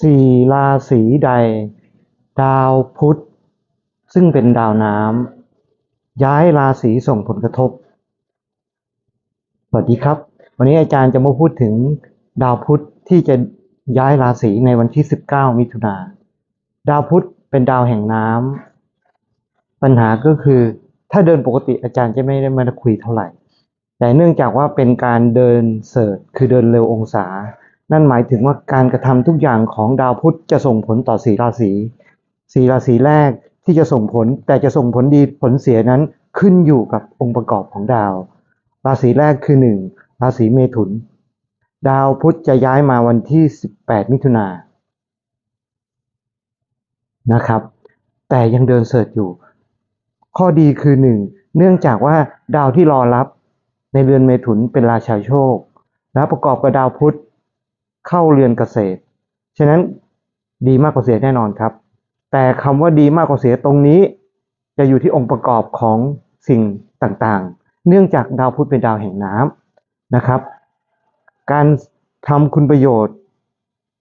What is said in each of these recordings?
สี่ราศีใด ดาวพุธ ซึ่งเป็นดาวน้ำย้ายราศีส่งผลกระทบ สวัสดีครับ วันนี้อาจารย์จะมาพูดถึงดาวพุธที่จะย้ายราศีในวันที่ 19 มิถุนาดาวพุธเป็นดาวแห่งน้ำปัญหาก็คือถ้าเดินปกติอาจารย์จะไม่ได้มาคุยเท่าไหร่ แต่เนื่องจากว่าเป็นการเดินเสิร์ชคือเดินเร็วองศา นั่นหมายถึงว่าการกระทำทุกอย่างของดาวพุธจะส่งผลต่อสีราศีสีราศีแรกที่จะส่งผล แต่จะส่งผลดีผลเสียนั้นขึ้นอยู่กับองค์ประกอบของดาว ราศีแรกคือหนึ่งราศีเมถุน ดาวพุธจะย้ายมาวันที่ 18 มิถุนานะครับ แต่ยังเดินเสิร์ชอยู่ ข้อดีคือหนึ่งเนื่องจากว่าดาวที่รอรับในเรือนเมถุนเป็นราชาโชค และประกอบกับดาวพุธ เข้าเรือนเกษตร ฉะนั้นดีมากกว่าเสียแน่นอนครับ แต่คำว่าดีมากกว่าเสียตรงนี้ จะอยู่ที่องค์ประกอบของสิ่งต่างๆ เนื่องจากดาวพุธเป็นดาวแห่งน้ำนะครับ การทำคุณประโยชน์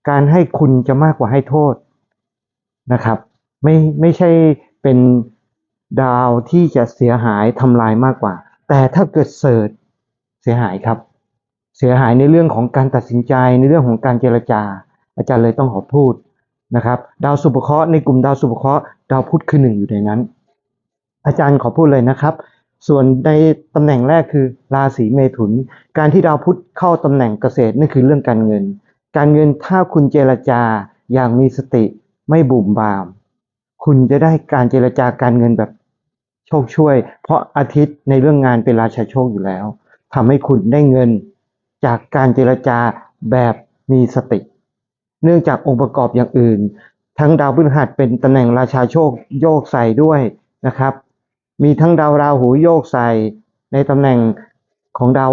การให้คุณจะมากกว่าให้โทษนะครับ ไม่ไม่ใช่เป็นดาวที่จะเสียหายทำลายมากกว่า แต่ถ้าเกิดเสิร์ชเสียหายครับ เสียหายในเรื่องของการตัดสินใจในเรื่องของการเจรจา อาจารย์เลยต้องขอพูดนะครับ ดาวสุภเคราะห์ในกลุ่มดาวสุภเคราะห์ดาวพุธคือหนึ่งอยู่ในนั้น อาจารย์ขอพูดเลยนะครับ ส่วนในตำแหน่งแรกคือราศีเมถุน การที่ดาวพุธเข้าตำแหน่งเกษตรนั่นคือเรื่องการเงิน การเงินถ้าคุณเจรจาอย่างมีสติไม่บุ่มบาม คุณจะได้การเจรจาการเงินแบบโชคช่วย เพราะอาทิตย์ในเรื่องงานเป็นราชาโชคอยู่แล้วทำให้คุณได้เงิน จากการเจรจาแบบมีสติ เนื่องจากองค์ประกอบอย่างอื่น ทั้งดาวพฤหัสเป็นตำแหน่งราชาโชคโยกใส่ด้วยนะครับ มีทั้งดาวราหูโยกใส่ในตำแหน่งของดาว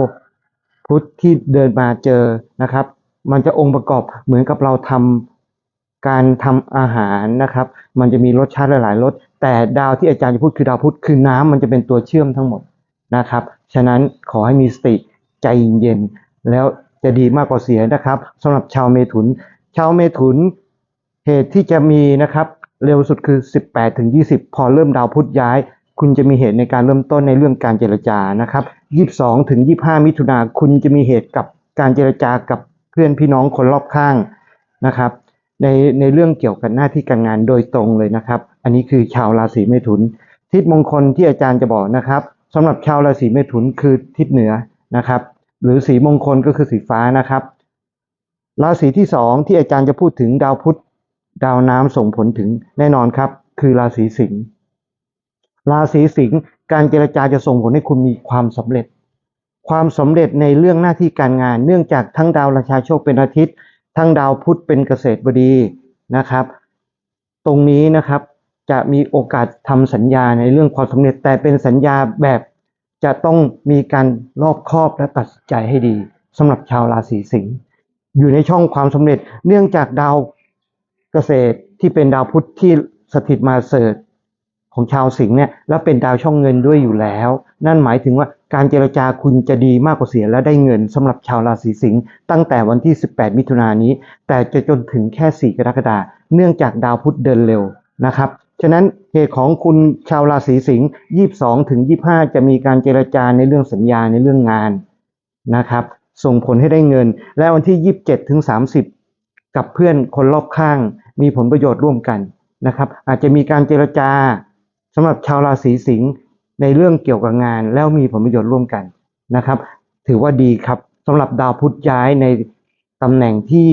พุธที่เดินมาเจอนะครับ มันจะองค์ประกอบเหมือนกับเราทำการทำอาหารนะครับ มันจะมีรสชาติหลายๆรสแต่ดาวที่อาจารย์จะพูดคือดาวพุธคือน้ำมันจะเป็นตัวเชื่อมทั้งหมดนะครับ ฉะนั้นขอให้มีสติใจเย็น แล้วจะดีมากกว่าเสียนะครับสำหรับชาวเมถุน ชาวเมถุนเหตุที่จะมีนะครับ เร็วสุดคือ 18ถึง20 พอเริ่มดาวพุธย้าย คุณจะมีเหตุในการเริ่มต้นในเรื่องการเจรจานะครับ 22ถึง25 มิถุนาคุณจะมีเหตุกับการเจรจากับเพื่อนพี่น้องคนรอบข้างนะครับในในเรื่องเกี่ยวกับหน้าที่การงานโดยตรงเลยนะครับ อันนี้คือชาวราศีเมถุน ทิศมงคลที่อาจารย์จะบอกนะครับสำหรับชาวราศีเมถุนคือทิศเหนือนะครับ หรือสีมงคลก็คือสีฟ้านะครับราศีที่สองที่อาจารย์จะพูดถึงดาวพุธดาวน้ำส่งผลถึงแน่นอนครับ คือราศีสิงห์ราศีสิงห์การเจรจาจะส่งผลให้คุณมีความสำเร็จ ความสำเร็จในเรื่องหน้าที่การงาน เนื่องจากทั้งดาวราชาโชคเป็นอาทิตย์ ทั้งดาวพุธเป็นเกษตรบดีนะครับ ตรงนี้นะครับจะมีโอกาสทำสัญญาในเรื่องความสำเร็จแต่เป็นสัญญาแบบ จะต้องมีการรอบคอบและตัดใจให้ดีสำหรับชาวราศีสิงห์อยู่ในช่องความสำเร็จเนื่องจากดาวเกษตรที่เป็นดาวพุธที่สถิตมาเสริฐของชาวสิงห์เนี่ยแล้วเป็นดาวช่องเงินด้วยอยู่แล้ว นั่นหมายถึงว่าการเจรจาคุณจะดีมากกว่าเสียและได้เงินสำหรับชาวราศีสิงห์ตั้งแต่วันที่ 18 มิถุนายนนี้ แต่จะจนถึงแค่ 4 กรกฎาคมเนื่องจากดาวพุธเดินเร็วนะครับ ฉะนั้นเหตุของคุณชาวราศีสิงห์22ถึง25จะมีการเจรจาในเรื่องสัญญาในเรื่องงานนะครับ ส่งผลให้ได้เงิน และวันที่27ถึง30กับเพื่อนคนรอบข้าง มีผลประโยชน์ร่วมกันนะครับ อาจจะมีการเจรจาสำหรับชาวราศีสิงห์ในเรื่องเกี่ยวกับงาน แล้วมีผลประโยชน์ร่วมกันนะครับ ถือว่าดีครับสำหรับดาวพุธย้ายในตำแหน่งที่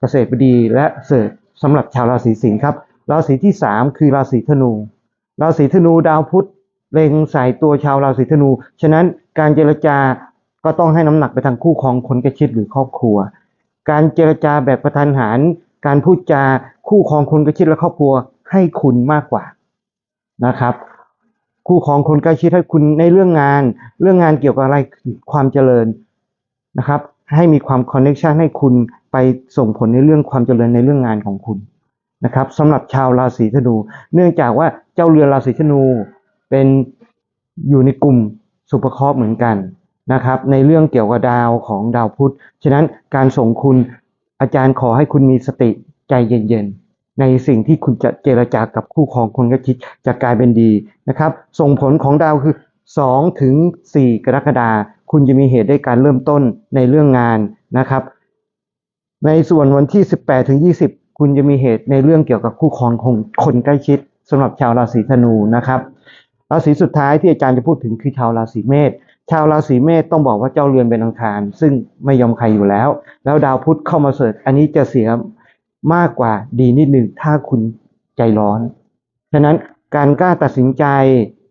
เกษตรบดีและเสริฐสำหรับชาวราศีสิงห์ครับ ราศีที่3คือราศีธนู ราศีธนูดาวพุธเล็งใส่ตัวชาวราศีธนู ฉะนั้นการเจรจาก็ต้องให้น้ำหนักไปทางคู่ครองคนใกล้ชิดหรือครอบครัว การเจรจาแบบประทันหันการพูดจาคู่ครองคนใกล้ชิดและครอบครัวให้คุณมากกว่านะครับ คู่ครองคนใกล้ชิดให้คุณในเรื่องงาน เรื่องงานเกี่ยวกับอะไรความเจริญนะครับ ให้มีความคอนเนคชันให้คุณไปส่งผลในเรื่องความเจริญในเรื่องงานของคุณ นะครับสำหรับชาวราศีธนู เนื่องจากว่าเจ้าเรือนราศีธนูเป็นอยู่ในกลุ่มสุภเคราะห์เหมือนกันนะครับในเรื่องเกี่ยวกับดาวของดาวพุธ ฉะนั้นการส่งคุณอาจารย์ขอให้คุณมีสติใจเย็นๆ ในสิ่งที่คุณจะเจรจากับคู่ครองคนกล้ชิดจะกลายเป็นดีนะครับ ส่งผลของดาวคือ2ถึง4กรกฎาคมคุณจะมีเหตุได้การเริ่มต้นในเรื่องงานนะครับ ในส่วนวันที่ 18ถึง20 คุณจะมีเหตุในเรื่องเกี่ยวกับคู่ครองของคนใกล้ชิดสำหรับชาวราศีธนูนะครับราศีสุดท้ายที่อาจารย์จะพูดถึงคือชาวราศีเมษ ชาวราศีเมษต้องบอกว่าเจ้าเรือนเป็นอังคาร ซึ่งไม่ยอมใครอยู่แล้ว แล้วดาวพุธเข้ามาเสริฐอันนี้จะเสียมากกว่าดีนิดหนึ่งถ้าคุณใจร้อน ฉะนั้นการกล้าตัดสินใจ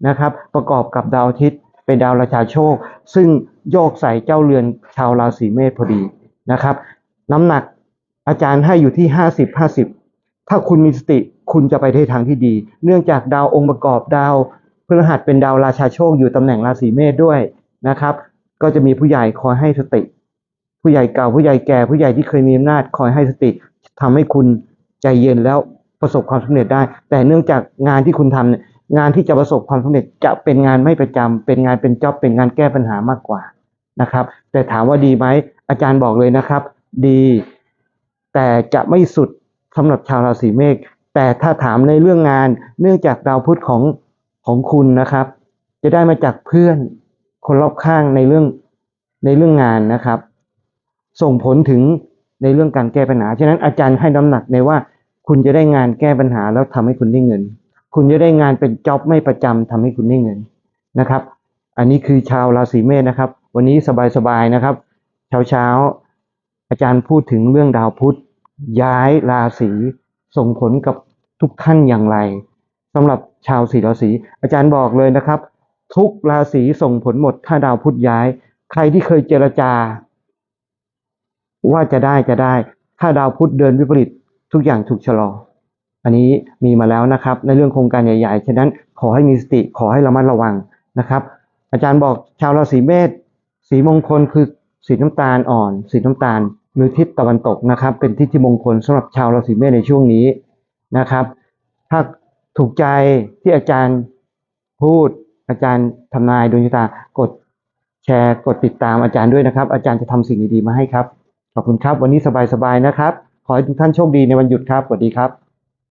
นะครับ ประกอบกับดาวอาทิตย์เป็นดาวราชาโชค ซึ่งโยกใส่เจ้าเรือนชาวราศีเมษพอดีนะครับ น้ำหนัก อาจารย์ให้อยู่ที่50 50ถ้าคุณมีสติคุณจะไปในทางที่ดี เนื่องจากดาวองค์ประกอบดาวพฤหัสเป็นดาวราชาโชคอยู่ตำแหน่งราศีเมษด้วยนะครับ ก็จะมีผู้ใหญ่คอยให้สติ ผู้ใหญ่เก่าผู้ใหญ่แก่ผู้ใหญ่ที่เคยมีอำนาจคอยให้สติทำให้คุณใจเย็นแล้วประสบความสำเร็จได้ แต่เนื่องจากงานที่คุณทำเนี่ยงานที่จะประสบความสำเร็จจะเป็นงานไม่ประจำเป็นงานเป็นจ็อบเป็นงานแก้ปัญหามากกว่านะครับ แต่ถามว่าดีไหมอาจารย์บอกเลยนะครับ ดี แต่จะไม่สุดสำหรับชาวราศีเมษแต่ถ้าถามในเรื่องงาน เนื่องจากดาวพุธของของคุณนะครับ จะได้มาจากเพื่อนคนรอบข้างในเรื่องในเรื่องงานนะครับ ส่งผลถึงในเรื่องการแก้ปัญหาฉะนั้นอาจารย์ให้น้ำหนักในว่า คุณจะได้งานแก้ปัญหาแล้วทำให้คุณได้เงิน คุณจะได้งานเป็นจ็อบไม่ประจำทำให้คุณได้เงินนะครับ อันนี้คือชาวราศีเมษนะครับ วันนี้สบายๆนะครับ เช้าเช้าๆอาจารย์พูดถึงเรื่องดาวพุธ ย้ายราศีส่งผลกับทุกท่านอย่างไรสำหรับชาวสีราศีอาจารย์บอกเลยนะครับ ทุกราศีส่งผลหมดถ้าดาวพุธย้าย ใครที่เคยเจรจา ว่าจะได้จะได้ ถ้าดาวพุธเดินวิปริตทุกอย่างถูกชะลอ อันนี้มีมาแล้วนะครับ ในเรื่องโครงการใหญ่ๆ ฉะนั้นขอให้มีสติขอให้ระมัดระวังนะครับ อาจารย์บอกชาวราศีเมษสีมงคลคือสีน้ำตาลอ่อน สีน้ำตาล หรือทิศตะวันตกนะครับ เป็นทิศที่มงคลสำหรับชาวราศีเมษในช่วงนี้นะครับ ถ้าถูกใจที่อาจารย์พูดอาจารย์ทำนายดวงชะตากดแชร์กดติดตามอาจารย์ด้วยนะครับ อาจารย์จะทำสิ่งดีๆมาให้ครับ ขอบคุณครับ วันนี้สบายๆนะครับ ขอให้ทุกท่านโชคดีในวันหยุดครับสวัสดีครับ